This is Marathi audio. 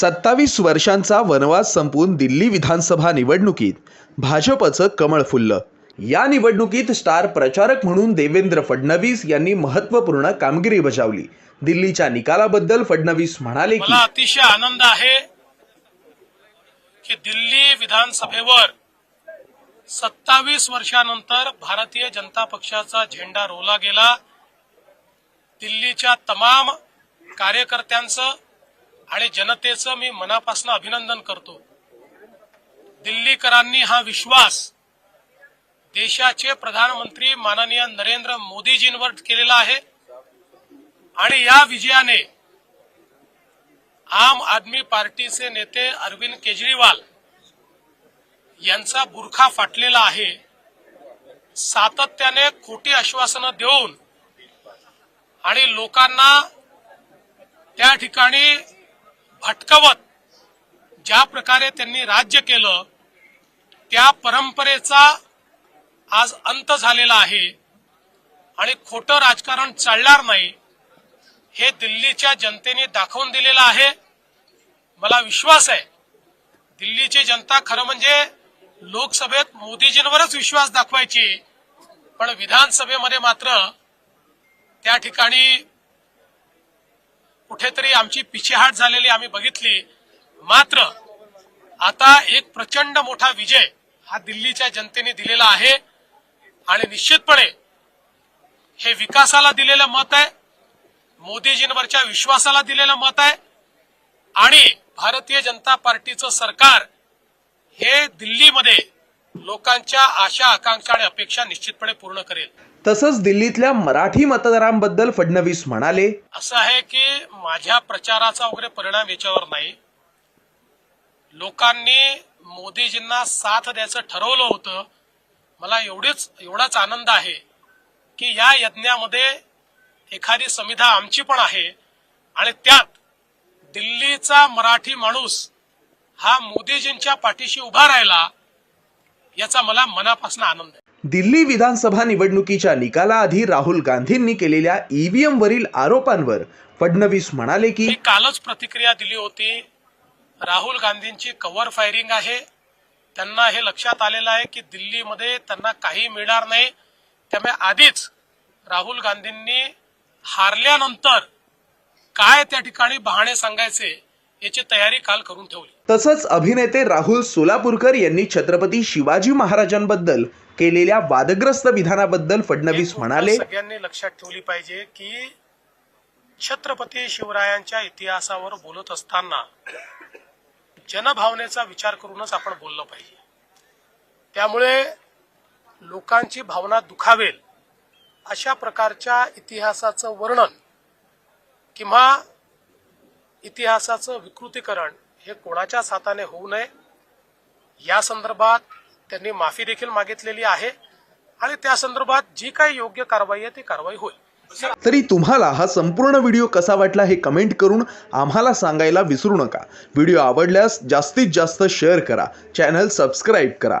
सत्तावीस वर्षांचा वनवास संपून दिल्ली विधानसभा निवडणुकीत भाजपचं कमळ फुललं. या निवडणुकीत स्टार प्रचारक म्हणून देवेंद्र फडणवीस यांनी महत्त्वपूर्ण कामगिरी बजावली. दिल्लीच्या निकालाबद्दल फडणवीस म्हणाले की मला अतिशय आनंद आहे की दिल्ली विधानसभेवर सत्तावीस वर्षानंतर भारतीय जनता पक्षाचा झेंडा रोवला गेला. दिल्लीच्या तमाम कार्यकर्त्यांचं आणि जनतेचं मी मनापासून अभिनंदन करतो. दिल्लीकरांनी हा विश्वास देशाचे प्रधानमंत्री माननीय नरेंद्र मोदीजींवर केलेला आहे. आणि या विजयाने आम आदमी पार्टीचे नेते अरविंद केजरीवाल यांचा बुरखा फाटलेला आहे. सातत्याने खोटी आश्वासनं देऊन आणि लोकांना त्या ठिकाणी भटकवत. ज्या प्रकारे त्यांनी राज्य केलं त्या परंपरेचा आज अंत झालेला आहे. आणि खोटं राजकारण चालणार नाही हे दिल्लीच्या जनतेने दाखवून दिलेलं आहे. मला विश्वास आहे दिल्लीची जनता खरं म्हणजे लोकसभेत मोदीजींवरच विश्वास दाखवायची. पण विधानसभेमध्ये मात्र त्या ठिकाणी कुठेतरी आमची पिछेहाट झालेली आम्ही बघितली. मात्र आता एक प्रचंड मोठा विजय हा दिल्लीच्या जनतेने दिलेला आहे. आणि निश्चितपणे हे विकासाला दिलेलं मत आहे मोदीजींवरच्या विश्वासाला दिलेलं मत आहे. आणि भारतीय जनता पार्टीचं सरकार हे दिल्लीमध्ये लोकांच्या आशा आकांक्षा आणि अपेक्षा निश्चितपणे पूर्ण करेल. तसंच दिल्लीतल्या मराठी मतदारांबद्दल फडणवीस म्हणाले असं आहे की माझ्या प्रचाराचा वगैरे परिणाम याच्यावर नाही. लोकांनी मोदीजींना साथ द्यायचं ठरवलं होतं. मला एवढीच एवढाच आनंद आहे की या यज्ञामध्ये एखादी समिधा आमची पण आहे आणि त्यात दिल्लीचा मराठी माणूस हा मोदीजींच्या पाठीशी उभा राहिला याचा मला मनापासून आनंद आहे. दिल्ली विधानसभा निवडणुकीच्या निकालाआधी राहुल गांधींनी केलेल्या ईव्हीएम वरील आरोपांवर फडणवीस म्हणाले की कालच प्रतिक्रिया दिली होती. राहुल गांधींची कव्हर फायरिंग आहे. त्यांना हे लक्षात आलेलं आहे की दिल्लीमध्ये त्यांना काही मिळणार नाही. त्यामुळे आधीच राहुल गांधींनी हारल्यानंतर काय त्या ठिकाणी बहाणे सांगायचे याची तयारी काल करून ठेवली. तसंच अभिनेते राहुल सोलापूरकर यांनी छत्रपती शिवाजी महाराजांबद्दल केलेल्या वादग्रस्त विधानाबद्दल फडणवीस म्हणाले. सगळ्यांनी लक्षात ठेवली पाहिजे की छत्रपती शिवरायांच्या इतिहासावर बोलत असताना जनभावनेचा विचार करूनच आपण बोललं पाहिजे. त्यामुळे लोकांची भावना दुखावेल अशा प्रकारच्या इतिहासाचं वर्णन किंवा इतिहासाचं विकृतीकरण हे कोणाच्याच हाताने होऊ नये. या संदर्भात त्यांनी माफी देखील मागितलेली आहे आणि त्या संदर्भात जी काही योग्य कारवाई आहे ती कारवाई होईल. तरी तुम्हाला हा संपूर्ण व्हिडिओ कसा वाटला हे कमेंट करून आम्हाला सांगायला विसरू नका. व्हिडिओ आवडल्यास जास्तीत जास्त शेअर करा. चॅनल सबस्क्राईब करा.